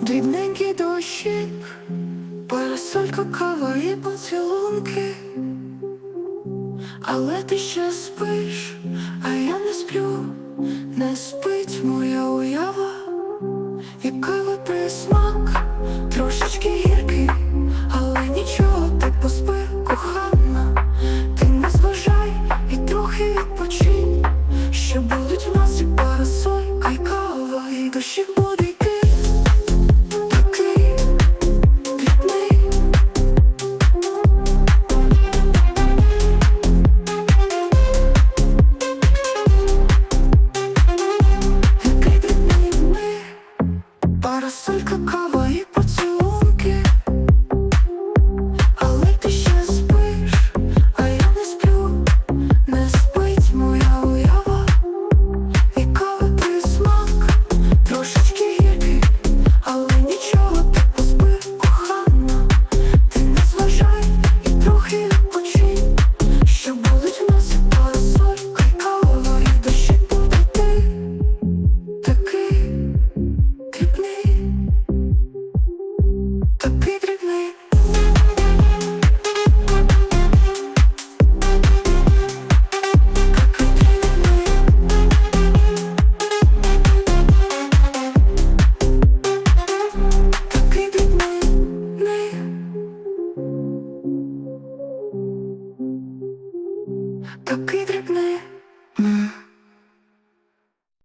дрібненький дощик, парасолька кава і поцілунки, але ти ще спиш, а я не сплю, не спить моя уява, і кава присмак трошечки гіркий, але нічого ти поспи, кохана, ти не зважай і трохи відпочинь, що будуть в нас і парасоль, а й кава, і дощик буде. Часом какаво і поцілунок такий дрібний.